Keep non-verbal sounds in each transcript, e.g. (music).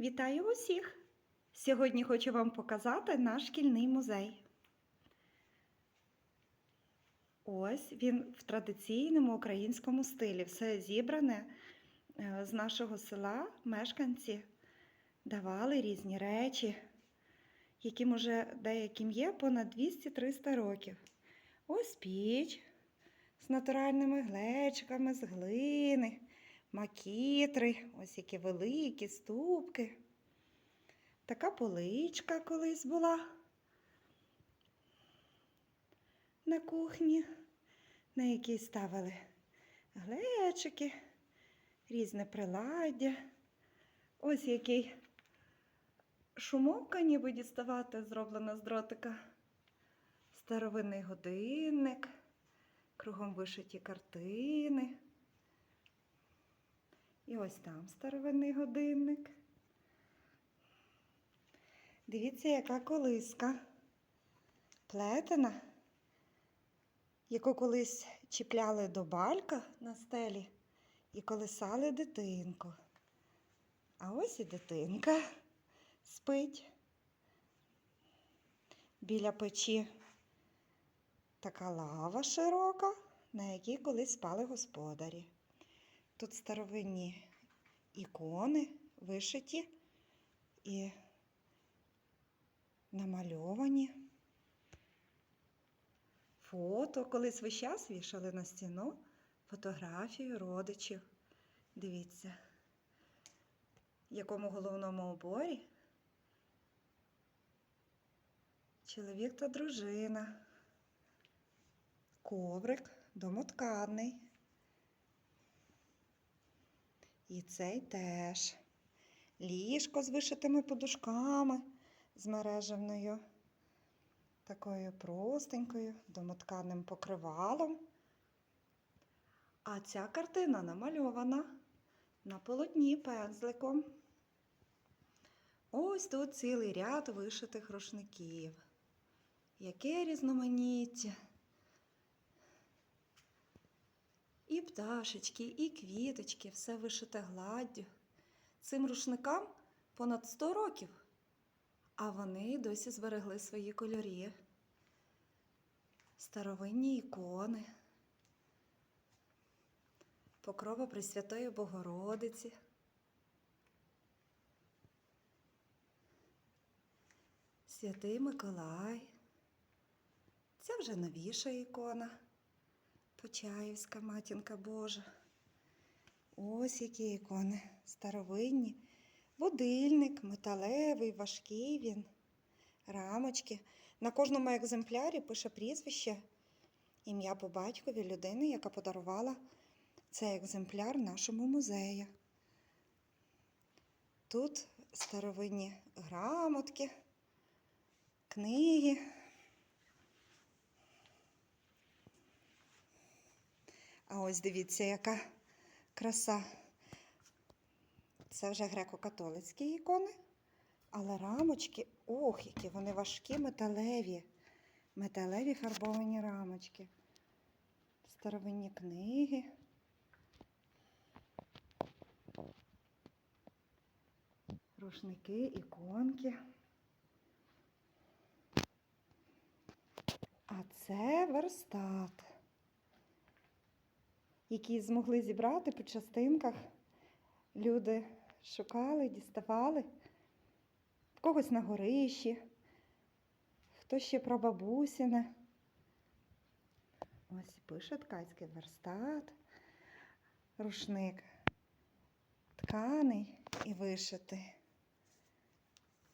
Вітаю усіх! Сьогодні хочу вам показати наш шкільний музей. Ось він в традиційному українському стилі. Все зібране е, з нашого села. Мешканці давали різні речі, яким уже деяким є понад 200-300 років. Ось піч з натуральними глечиками, з глини макітри, ось які великі ступки. Така поличка колись була на кухні, на якій ставили глечики, різне приладдя. Ось який шумовка ніби діставати зроблена з дротика. Старовинний годинник, кругом вишиті картини. І ось там старовинний годинник. Дивіться, яка колиска плетена, яку колись чіпляли до балька на стелі і колисали дитинку. А ось і дитинка спить. Біля печі така лава широка, на якій колись спали господарі. Тут старовинні ікони вишиті і намальовані. Фото, колись весь час вішали на стіну фотографію родичів. Дивіться, в якому головному уборі чоловік та дружина, коврик домотканий. І цей теж. Ліжко з вишитими подушками, з мережевною такою простенькою, домотканим покривалом. А ця картина намальована на полотні пензликом. Ось тут цілий ряд вишитих рушників. Яке різноманіття. І пташечки, і квіточки, все вишите гладдю. Цим рушникам понад 100 років, а вони досі зберегли свої кольорі. Старовинні ікони, покрова Пресвятої Богородиці. Святий Миколай. Це вже новіша ікона. Почаївська матінка Божа. Ось які ікони старовинні. Будильник, металевий, важкий він, рамочки. На кожному екземплярі пише прізвище, ім'я по батькові людини, яка подарувала цей екземпляр нашому музею. Тут старовинні грамотки, книги. Ось дивіться, яка краса. Це вже греко-католицькі ікони, але рамочки, ох, які вони важкі, металеві. Металеві фарбовані рамочки. Старовинні книги. Рушники, іконки. А це верстат які змогли зібрати по частинках. Люди шукали, діставали, в когось на горищі, хто ще про бабусіне. Ось пише ткацький верстат, рушник тканий і вишитий.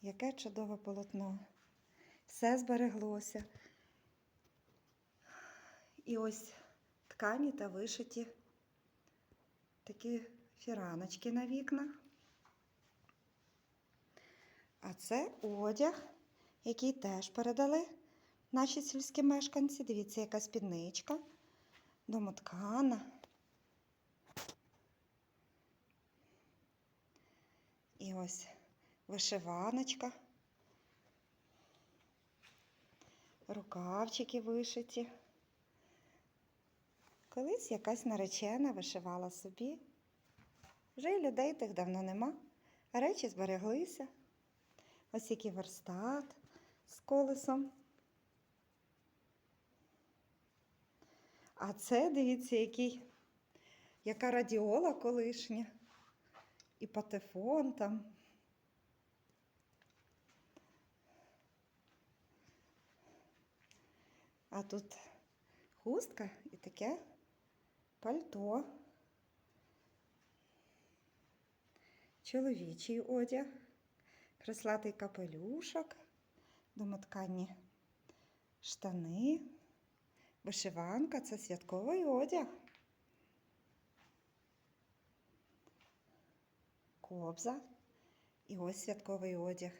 Яке чудове полотно. Все збереглося. І ось ткані та вишиті такі фіраночки на вікнах. А це одяг, який теж передали наші сільські мешканці. Дивіться, яка спідничка, домоткана. І ось вишиваночка, рукавчики вишиті. Колись якась наречена вишивала собі. Вже й людей тих давно нема. Речі збереглися. Ось який верстат з колесом. А це, дивіться, який, яка радіола колишня. І патефон там. А тут хустка і таке пальто. Чоловічий одяг, креслатий капелюшок, домотканні штани, вишиванка це святковий одяг. Кобза. І ось святковий одяг.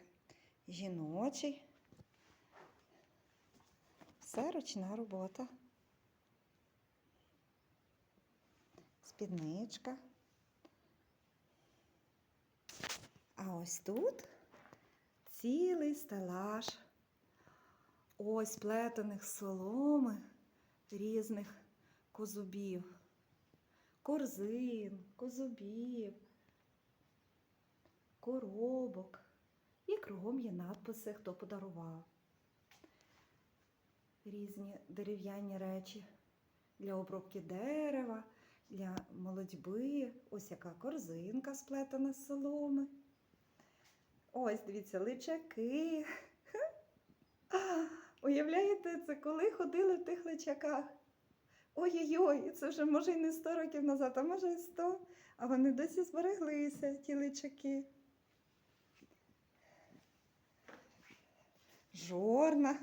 Жіночий. Все ручна робота. Спідничка. А ось тут цілий стелаж. Ось плетених соломи різних козубів, корзин, козубів, коробок. І кругом є надписи, хто подарував. Різні дерев'яні речі для обробки дерева, для молодьби. Ось яка корзинка сплетена з соломи. Ось, дивіться, личаки. (laughs) Уявляєте, це коли ходили в тих личаках? Ой-ой-ой, це вже може й не 100 років назад, а може і 100, а вони досі збереглися, ті личаки. Жорна.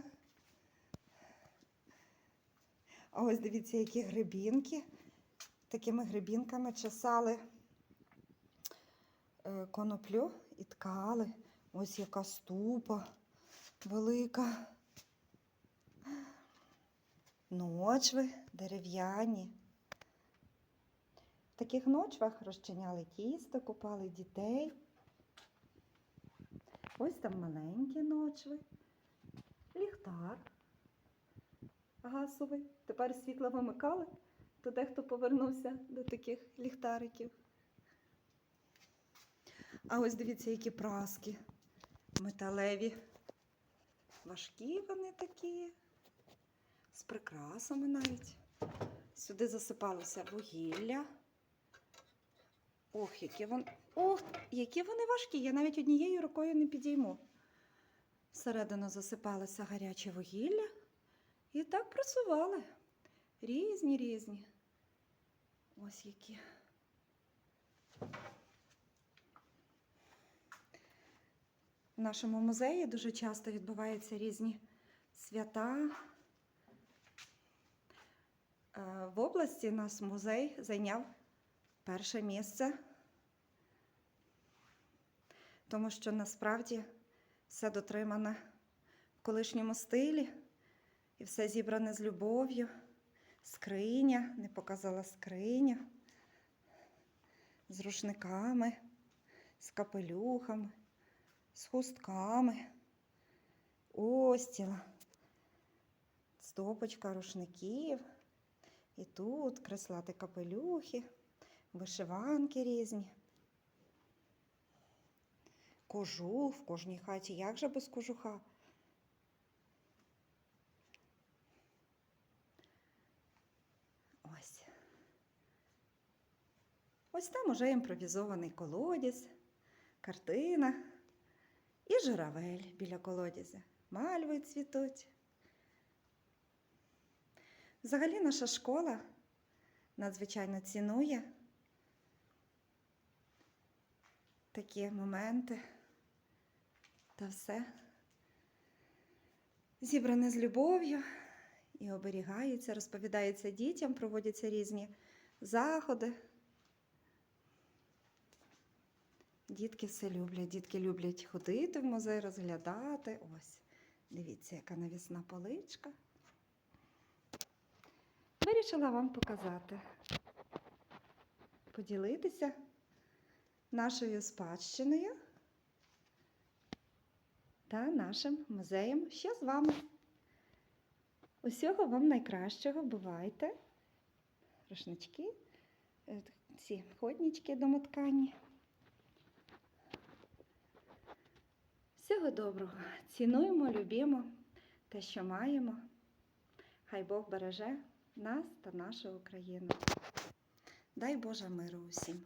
А ось дивіться, які грибінки. Такими грибінками чесали е, коноплю і ткали. Ось яка ступа велика. Ночви дерев'яні. В таких ночвах розчиняли тісто, купали дітей. Ось там маленькі ночви, ліхтар газовий. Тепер світло вимикали, то дехто повернувся до таких ліхтариків. А ось дивіться, які праски металеві. Важкі вони такі, з прикрасами навіть. Сюди засипалося вугілля. Ох, які вони. Ох, які вони важкі. Я навіть однією рукою не підійму. Всередину засипалося гаряче вугілля і так працювали. Різні, різні. Ось які. В нашому музеї дуже часто відбуваються різні свята. Е, В області наш музей зайняв перше місце, тому що насправді все дотримане в колишньому стилі і все зібране з любов'ю. Скриня, не показала скриню, з рушниками, з капелюхами, з хустками, ось ціла стопочка рушників. І тут креслати капелюхи, вишиванки різні. Кожух в кожній хаті. Як же без кожуха? Ось. Ось там уже імпровізований колодязь, картина і журавель біля колодязя. Мальви цвітуть. Взагалі наша школа надзвичайно цінує такі моменти та все зібране з любов'ю і оберігається, розповідається дітям, проводяться різні заходи. Дітки все люблять. Дітки люблять ходити в музей, розглядати. Ось, дивіться, яка навісна поличка. Вирішила вам показати, поділитися нашою спадщиною та нашим музеєм. Що з вами? Усього вам найкращого, бувайте. Рушнички, е, ці ходнички домоткані. Всього доброго. Цінуємо, любімо те, що маємо. Хай Бог береже нас та нашу Україну. Дай Боже миру усім.